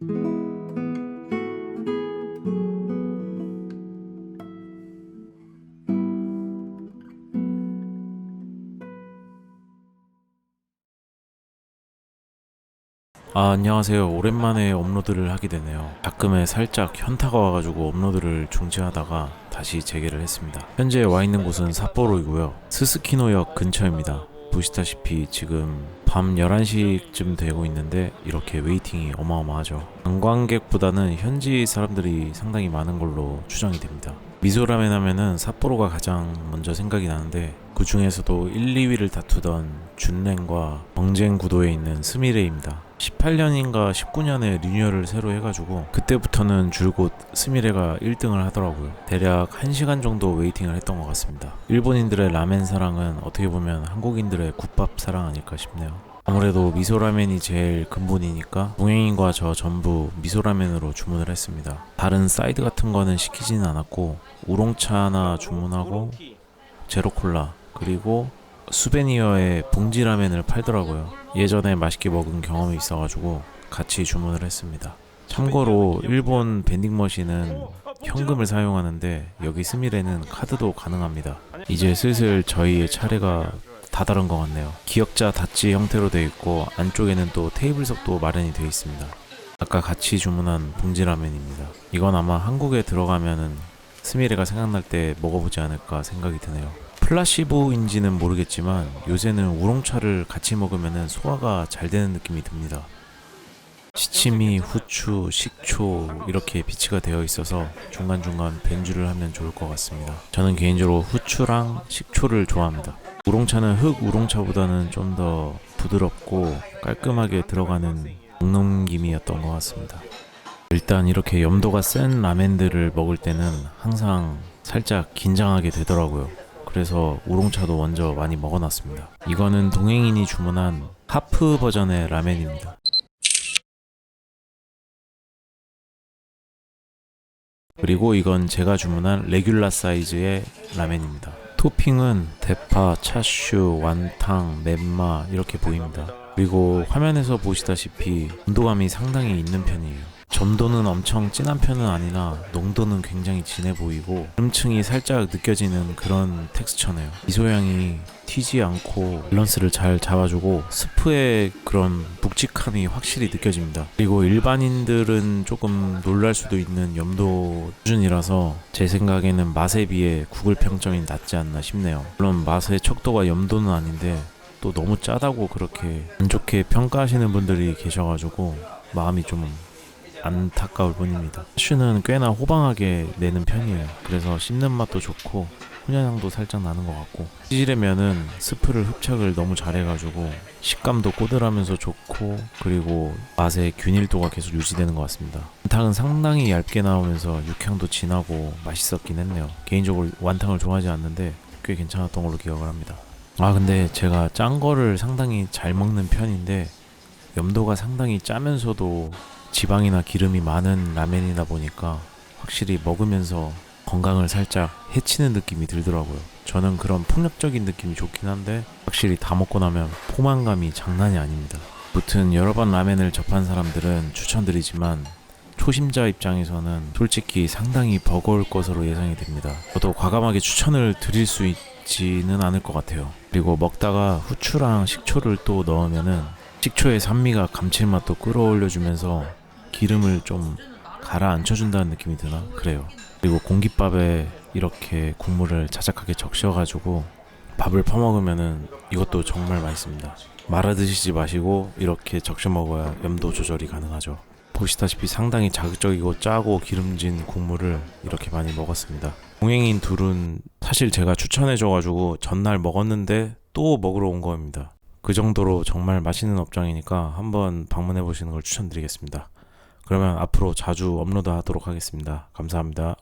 아, 안녕하세요. 오랜만에 업로드를 하게 되네요. 가끔에 살짝 현타가 와가지고 업로드를 중지하다가 다시 재개를 했습니다. 현재 와 있는 곳은 삿포로이고요. 스스키노역 근처입니다. 보시다시피 지금 밤 11시쯤 되고 있는데 이렇게 웨이팅이 어마어마하죠. 관광객보다는 현지 사람들이 상당히 많은 걸로 추정이 됩니다. 미소라멘 하면은 삿포로가 가장 먼저 생각이 나는데 그 중에서도 1, 2위를 다투던 준랭과 경쟁 구도에 있는 스미레입니다. 18년인가 19년에 리뉴얼을 새로 해가지고 그때부터는 줄곧 스미레가 1등을 하더라고요. 대략 1시간 정도 웨이팅을 했던 것 같습니다. 일본인들의 라멘 사랑은 어떻게 보면 한국인들의 국밥 사랑 아닐까 싶네요. 아무래도 미소라멘이 제일 근본이니까 동행인과 저 전부 미소라멘으로 주문을 했습니다. 다른 사이드 같은 거는 시키지는 않았고 우롱차 하나 주문하고 제로콜라 그리고 수베니어에 봉지라멘을 팔더라고요. 예전에 맛있게 먹은 경험이 있어가지고 같이 주문을 했습니다. 참고로 일본 벤딩머신은 현금을 사용하는데 여기 스미레는 카드도 가능합니다. 이제 슬슬 저희의 차례가 다다른 것 같네요. 기역자 닷지 형태로 되어 있고 안쪽에는 또 테이블석도 마련이 되어 있습니다. 아까 같이 주문한 봉지 라면입니다. 이건 아마 한국에 들어가면은 스미레가 생각날 때 먹어보지 않을까 생각이 드네요. 플라시보인지는 모르겠지만 요새는 우롱차를 같이 먹으면 소화가 잘 되는 느낌이 듭니다. 시치미, 후추, 식초 이렇게 비치가 되어 있어서 중간중간 변주를 하면 좋을 것 같습니다. 저는 개인적으로 후추랑 식초를 좋아합니다. 우롱차는 흑 우롱차보다는 좀 더 부드럽고 깔끔하게 들어가는 목넘김이었던 것 같습니다. 일단 이렇게 염도가 센 라멘들을 먹을 때는 항상 살짝 긴장하게 되더라고요. 그래서 우롱차도 먼저 많이 먹어놨습니다. 이거는 동행인이 주문한 하프 버전의 라멘입니다. 그리고 이건 제가 주문한 레귤라 사이즈의 라멘입니다. 토핑은 대파, 차슈, 완탕, 멘마 이렇게 보입니다. 그리고 화면에서 보시다시피 온도감이 상당히 있는 편이에요. 점도는 엄청 진한 편은 아니나 농도는 굉장히 진해 보이고 기름층이 살짝 느껴지는 그런 텍스처네요. 미소향이 튀지 않고 밸런스를 잘 잡아주고 스프의 그런 묵직함이 확실히 느껴집니다. 그리고 일반인들은 조금 놀랄 수도 있는 염도 수준이라서 제 생각에는 맛에 비해 구글 평점이 낮지 않나 싶네요. 물론 맛의 척도가 염도는 아닌데 또 너무 짜다고 그렇게 안 좋게 평가하시는 분들이 계셔가지고 마음이 좀 안타까울 뿐입니다. 슈는 꽤나 호방하게 내는 편이에요. 그래서 씹는 맛도 좋고 훈연향도 살짝 나는 것 같고 찌질의 스프를 흡착을 너무 잘해가지고 식감도 꼬들하면서 좋고 그리고 맛의 균일도가 계속 유지되는 것 같습니다. 완탕은 상당히 얇게 나오면서 육향도 진하고 맛있었긴 했네요. 개인적으로 완탕을 좋아하지 않는데 꽤 괜찮았던 걸로 기억을 합니다. 아 근데 제가 짠 거를 상당히 잘 먹는 편인데 염도가 상당히 짜면서도 지방이나 기름이 많은 라멘이다 보니까 확실히 먹으면서 건강을 살짝 해치는 느낌이 들더라고요. 저는 그런 폭력적인 느낌이 좋긴 한데 확실히 다 먹고 나면 포만감이 장난이 아닙니다. 무튼 여러 번 라멘을 접한 사람들은 추천드리지만 초심자 입장에서는 솔직히 상당히 버거울 것으로 예상이 됩니다. 저도 과감하게 추천을 드릴 수 있지는 않을 것 같아요. 그리고 먹다가 후추랑 식초를 또 넣으면은 식초의 산미가 감칠맛도 끌어올려주면서 기름을 좀 가라앉혀 준다는 느낌이 드나? 그래요. 그리고 공깃밥에 이렇게 국물을 자작하게 적셔가지고 밥을 퍼먹으면은 이것도 정말 맛있습니다. 말아 드시지 마시고 이렇게 적셔 먹어야 염도 조절이 가능하죠. 보시다시피 상당히 자극적이고 짜고 기름진 국물을 이렇게 많이 먹었습니다. 동행인 둘은 사실 제가 추천해줘가지고 전날 먹었는데 또 먹으러 온 겁니다. 그 정도로 정말 맛있는 업장이니까 한번 방문해 보시는 걸 추천드리겠습니다. 그러면 앞으로 자주 업로드 하도록 하겠습니다. 감사합니다.